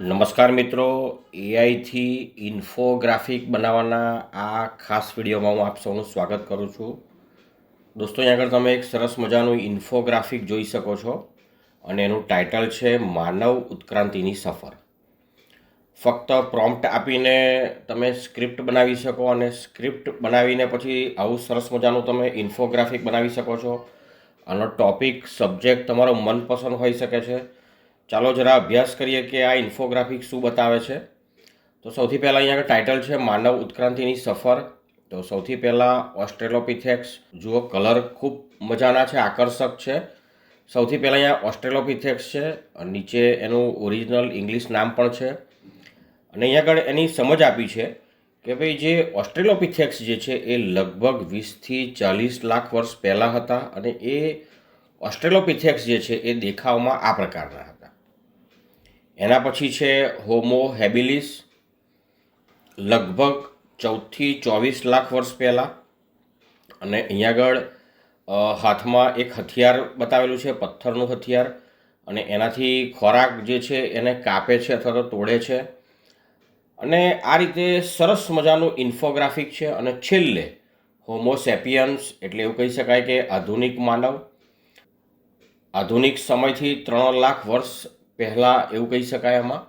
નમસ્કાર મિત્રો એઆઈથી ઇન્ફોગ્રાફિક બનાવવાના આ ખાસ વિડીયોમાં હું આપ સૌનું સ્વાગત કરું છું. દોસ્તો અહીં આગળ તમે એક સરસ મજાનું ઇન્ફોગ્રાફિક જોઈ શકો છો અને એનું ટાઇટલ છે માનવ ઉત્ક્રાંતિની સફર. ફક્ત પ્રોમ્પ્ટ આપીને તમે સ્ક્રિપ્ટ બનાવી શકો અને સ્ક્રિપ્ટ બનાવીને પછી આવું સરસ મજાનું તમે ઇન્ફોગ્રાફિક બનાવી શકો છો. આનો ટોપિક, સબ્જેક્ટ તમારો મનપસંદ હોઈ શકે છે. ચાલો જરા અભ્યાસ કરીએ કે આ ઇન્ફોગ્રાફિક શું બતાવે છે? તો સૌથી પહેલાં અહીંયા ટાઇટલ છે, માનવ ઉત્ક્રાંતિની સફર તો સૌથી પહેલાં ઓસ્ટ્રેલોપિથેક્સ જુઓ કલર ખૂબ મજાના છે, આકર્ષક છે. સૌથી પહેલાં અહીંયા ઓસ્ટ્રેલોપિથેક્સ છે નીચે એનું ઓરિજિનલ ઇંગ્લિશ નામ પણ છે. અને અહીંયા આગળ એની સમજ આપી છે કે ભાઈ જે ઓસ્ટ્રેલોપિથેક્સ જે છે, એ લગભગ વીસથી ચાલીસ લાખ વર્ષ પહેલાં હતા અને એ ઓસ્ટ્રેલોપિથેક્સ જે છે, એ દેખાવમાં આ પ્રકારના હતા. એના પછી છે હોમો હેબિલિસ લગભગ ચૌદથી ચોવીસ લાખ વર્ષ પહેલાં. અને અહીંયા આગળ હાથમાં એક હથિયાર બતાવેલું છે, પથ્થરનું હથિયાર. અને એનાથી ખોરાક જે છે એને કાપે છે અથવા તો તોડે છે. અને આ રીતે સરસ મજાનું ઇન્ફોગ્રાફિક છે અને છેલ્લે હોમોસેપિયન્સ એટલે એવું કહી શકાય કે આધુનિક માનવ. આધુનિક સમયથી ત્રણ લાખ વર્ષ પહેલાં એવું કહી શકાય આમાં.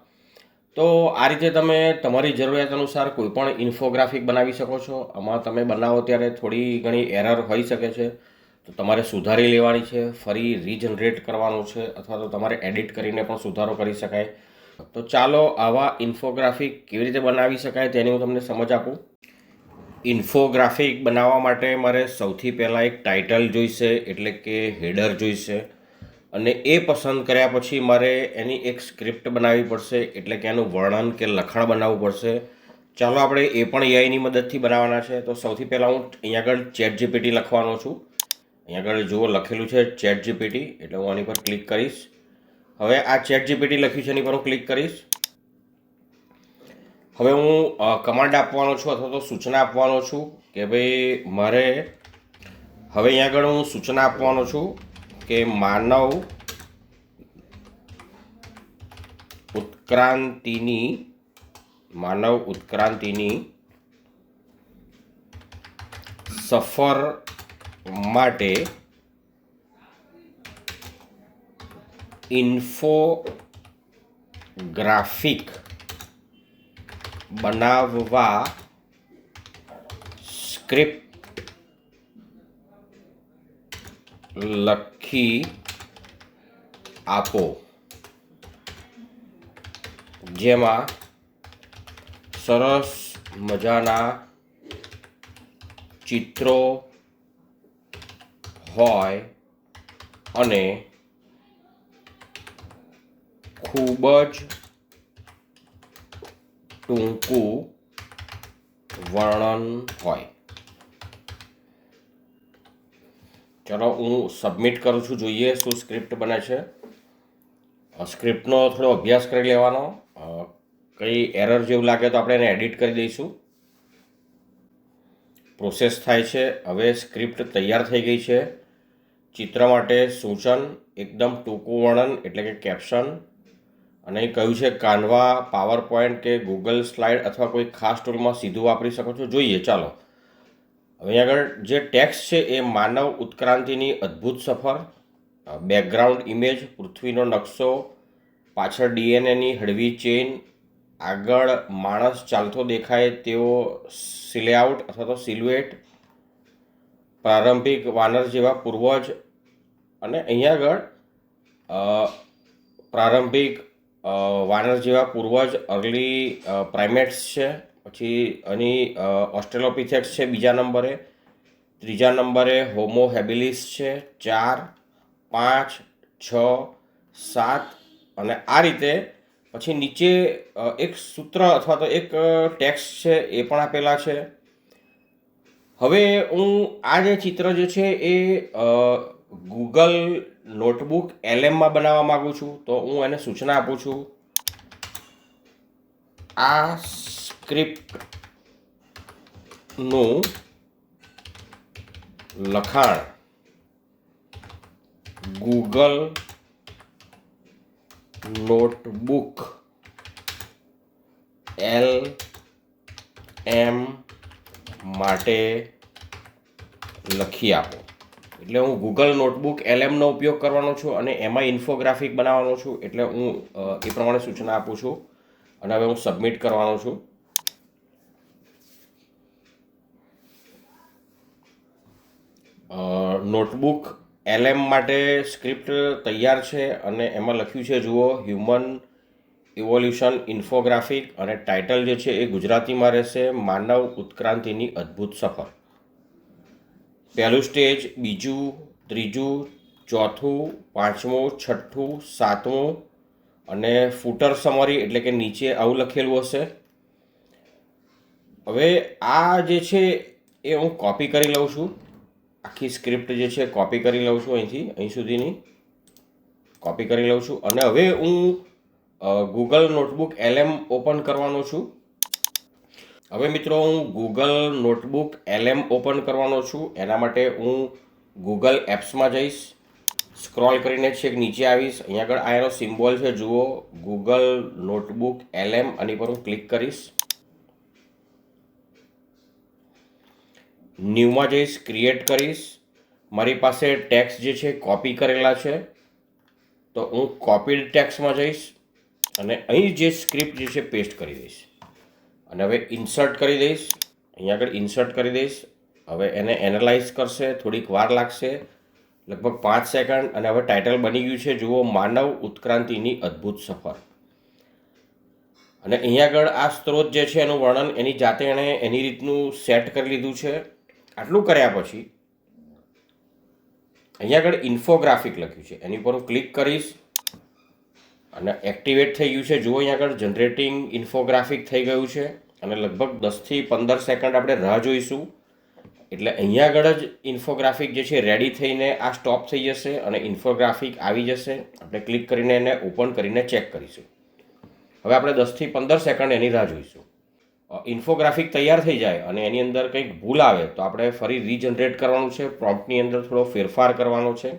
તો આ રીતે તમે તમારી જરૂરિયાત અનુસાર કોઈ પણ ઇન્ફોગ્રાફિક બનાવી શકો છો. આમાં તમે બનાવો ત્યારે થોડી ઘણી એરર હોઈ શકે છે. તો તમારે સુધારી લેવાની છે, ફરી રીજનરેટ કરવાનું છે, અથવા તો તમારે એડિટ કરીને પણ સુધારો કરી શકાય. તો ચાલો આવા ઇન્ફોગ્રાફિક કેવી રીતે બનાવી શકાય તેની હું તમને સમજ આપું. ઇન્ફોગ્રાફિક બનાવવા માટે મારે સૌથી પહેલાં એક ટાઇટલ જોઈશે, એટલે કે હેડર જોઈશે. અને એ પસંદ કર્યા પછી મારે એની એક સ્ક્રિપ્ટ બનાવવી પડશે, એટલે કે એનું વર્ણન કે લખાણ બનાવવું પડશે. ચાલો આપણે એ પણ એઆઈની મદદથી બનાવવાના છે. તો સૌથી પહેલાં હું અહીંયા આગળ ચેટ જીપીટી લખવાનો છું. અહીંયા આગળ જુઓ, લખેલું છે ચેટ જીપીટી એટલે હું આની પર ક્લિક કરીશ. હવે આ ચેટ જીપીટી લખ્યું છે એની પર હું ક્લિક કરીશ. હવે હું કમાન્ડ આપવાનો છું અથવા તો સૂચના આપવાનો છું કે ભાઈ, મારે, હવે અહીંયા આગળ હું સૂચના આપવાનો છું. કે માનવ ઉત્ક્રાંતિની માનવ ઉત્ક્રાંતિની સફર માટે ઇન્ફોગ્રાફિક બનાવવા સ્ક્રિપ્ટ લખી આપો જેમાં સરસ મજાના ચિત્રો હોય અને ખૂબ જ ટૂંકું વર્ણન હોય ચલો, હું સબમિટ કરું છું. જોઈએ શું સ્ક્રિપ્ટ બને છે. સ્ક્રિપ્ટનો થોડો અભ્યાસ કરી લેવાનો. કંઈ એરર જેવું લાગે તો આપણે એને એડિટ કરી દઈશું. પ્રોસેસ થાય છે. હવે સ્ક્રિપ્ટ તૈયાર થઈ ગઈ છે. ચિત્ર માટે સૂચન, એકદમ ટૂંકું વર્ણન, એટલે કે કેપ્શન અને એ કહ્યું છે કાનવા પાવર પોઈન્ટ કે ગૂગલ સ્લાઇડ અથવા કોઈ ખાસ ટૂલમાં સીધું વાપરી શકો છો. જોઈએ, ચાલો. હવે આગળ જે ટેક્સ્ટ છે એ માનવ ઉત્ક્રાંતિની અદ્ભુત સફર બેકગ્રાઉન્ડ ઇમેજ પૃથ્વીનો નકશો, પાછળ ડીએનએની હળવી ચેઇન, આગળ માણસ ચાલતો દેખાય તેવો સિલેઆઉટ અથવા તો સિલ્વેટ પ્રારંભિક વાનર જેવા પૂર્વજ અને અહીંયા આગળ પ્રારંભિક વાનર જેવા પૂર્વજ અર્લી પ્રાઇમેટ્સ છે. પછી આની ઓસ્ટ્રેલોપિથેક્સ છે બીજા નંબરે, ત્રીજા નંબરે હોમો હેબિલિસ છે, ચાર, પાંચ, છ, સાત અને આ રીતે પછી નીચે એક સૂત્ર અથવા તો એક ટેક્સ્ટ છે એ પણ આપેલા છે. હવે હું આ જે ચિત્ર જે છે એ ગૂગલ નોટબુક એલએમમાં બનાવવા માગું છું. તો હું એને સૂચના આપું છું. આ સ્ક્રિપ્ટનું લખાણ ગૂગલ નોટબુક એલ એમ માટે લખી આપો. એટલે હું ગૂગલ નોટબુક એલએમનો ઉપયોગ કરવાનો છું અને એમાં ઇન્ફોગ્રાફિક બનાવવાનો છું. એટલે હું એ પ્રમાણે સૂચના આપું છું અને હવે હું સબમિટ કરવાનો છું. નોટબુક એલએમ માટે સ્ક્રિપ્ટ તૈયાર છે અને એમાં લખ્યું છે, જુઓ હ્યુમન ઇવોલ્યુશન ઇન્ફોગ્રાફિક અને ટાઇટલ જે છે એ ગુજરાતીમાં રહેશે, માનવ ઉત્ક્રાંતિની અદ્ભુત સફર. પહેલું સ્ટેજ બીજું, ત્રીજું, ચોથું, પાંચમું, છઠ્ઠું, સાતમું અને ફૂટર સમરી એટલે કે નીચે આવું લખેલું હશે. હવે આ જે છે એ હું કોપી કરી લઉં છું. આખી સ્ક્રિપ્ટ જે છે કોપી કરી લઉં છું અહીંથી, અહીં સુધીની. કોપી કરી લઉં છું. અને હવે હું ગૂગલ નોટબુક એલએમ ઓપન કરવાનો છું. હવે મિત્રો, હું ગૂગલ નોટબુક એલએમ ઓપન કરવાનો છું. એના માટે હું ગૂગલ એપ્સમાં જઈશ. સ્ક્રોલ કરીને છેક નીચે આવીશ. અહીંયા આગળ આ એનો સિમ્બોલ છે, જુઓ. ગૂગલ નોટબુક એલએમ આની પર હું ક્લિક કરીશ. ન્યૂમાં જઈશ ક્રિએટ કરીશ. મારી પાસે ટેક્સ જે છે કોપી કરેલા છે. તો હું કોપીડ ટેક્સમાં જઈશ અને અહીં જે સ્ક્રિપ્ટ જે છે પેસ્ટ કરી દઈશ. અને હવે ઇન્સર્ટ કરી દઈશ. અહીંયા આગળ ઇન્સર્ટ કરી દઈશ. હવે એને એનાલાઇઝ કરશે, થોડીક વાર લાગશે. લગભગ પાંચ સેકન્ડ અને હવે ટાઇટલ બની ગયું છે, જુઓ, માનવ ઉત્ક્રાંતિની અદ્ભુત સફર. અને અહીંયા આગળ આ સ્ત્રોત જે છે, એનું વર્ણન એની જાતે એણે એની રીતનું સેટ કરી લીધું છે. આટલું કર્યા પછી અહીંયા આગળ ઇન્ફોગ્રાફિક લખ્યું છે. એની પર હું ક્લિક કરીશ અને એક્ટિવેટ થઈ ગયું છે. જુઓ અહીંયા આગળ જનરેટિંગ ઇન્ફોગ્રાફિક થઈ ગયું છે અને લગભગ દસથી પંદર સેકન્ડ આપણે રાહ જોઈશું. એટલે અહીંયા આગળ જ ઇન્ફોગ્રાફિક જે છે રેડી થઈને આ સ્ટોપ થઈ જશે અને ઇન્ફોગ્રાફિક આવી જશે. આપણે ક્લિક કરીને એને ઓપન કરીને ચેક કરીશું. હવે આપણે દસથી પંદર સેકન્ડ એની રાહ જોઈશું. ઇન્ફોગ્રાફિક તૈયાર થઈ જાય અને એની અંદર કંઈક ભૂલ આવે, તો આપણે ફરી રીજનરેટ કરવાનું છે પ્રોમ્પ્ટની અંદર થોડો ફેરફાર કરવાનો છે,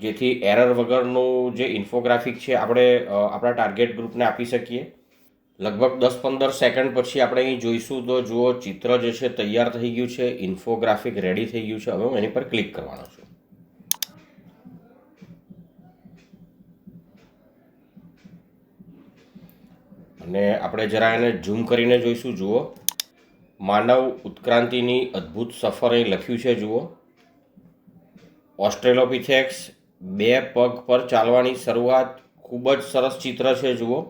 જેથી એરર વગરનું જે ઇન્ફોગ્રાફિક છે, આપણે આપણા ટાર્ગેટ ગ્રુપને આપી શકીએ. લગભગ દસ પંદર સેકન્ડ પછી આપણે અહીં જોઈશું તો જુઓ, ચિત્ર જે છે તૈયાર થઈ ગયું છે ઇન્ફોગ્રાફિક રેડી થઈ ગયું છે, હવે હું એની પર ક્લિક કરવાનો છું. અને આપણે જરા એને ઝૂમ કરીને જોઈશું, જુઓ. માનવ ઉત્ક્રાંતિની અદ્ભુત સફર લખ્યું છે, જુઓ. ઓસ્ટ્રેલોપિથેક્સ બે પગ પર ચાલવાની શરૂઆત ખૂબ જ સરસ ચિત્ર છે, જુઓ.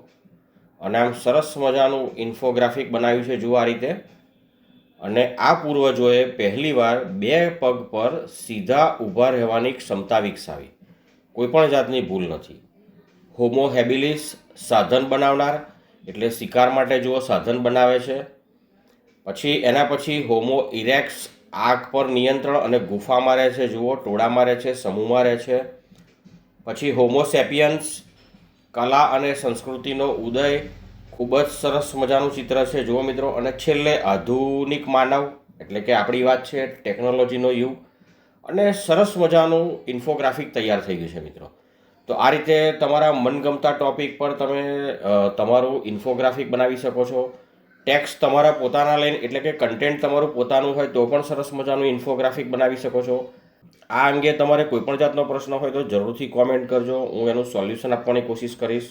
અને આમ સરસ મજાનું ઇન્ફોગ્રાફિક બનાવ્યું છે, જુઓ આ રીતે. અને આ પૂર્વજોએ પહેલીવાર બે પગ પર સીધા ઊભા રહેવાની ક્ષમતા વિકસાવી. કોઈપણ જાતની ભૂલ નથી. હોમો હેબિલિસ સાધન બનાવનાર એટલે શિકાર માટે જુઓ સાધન બનાવે છે. પછી એના પછી હોમો ઇરેક્સ આગ પર નિયંત્રણ અને ગુફામાં રહે છે, જુઓ ટોળામાં રહે છે સમૂહમાં રહે છે. પછી હોમોસેપિયન્સ કલા અને સંસ્કૃતિનો ઉદય ખૂબ જ સરસ મજાનું ચિત્ર છે, જુઓ મિત્રો. અને છેલ્લે આધુનિક માનવ, એટલે કે આપણી વાત છે, ટેકનોલોજીનો યુગ. અને સરસ મજાનું ઇન્ફોગ્રાફિક તૈયાર થઈ ગયું છે, મિત્રો. તો આ રીતે તમારા મનગમતા ટોપિક પર તમે તમારું ઇન્ફોગ્રાફિક બનાવી શકો છો. ટેક્સ તમારા પોતાના લઈને, એટલે કે કન્ટેન્ટ તમારું પોતાનું હોય તો પણ સરસ મજાનું ઇન્ફોગ્રાફિક બનાવી શકો છો. આ અંગે તમારે કોઈપણ જાતનો પ્રશ્ન હોય તો જરૂરથી કોમેન્ટ કરજો. હું એનું સોલ્યુશન આપવાની કોશિશ કરીશ.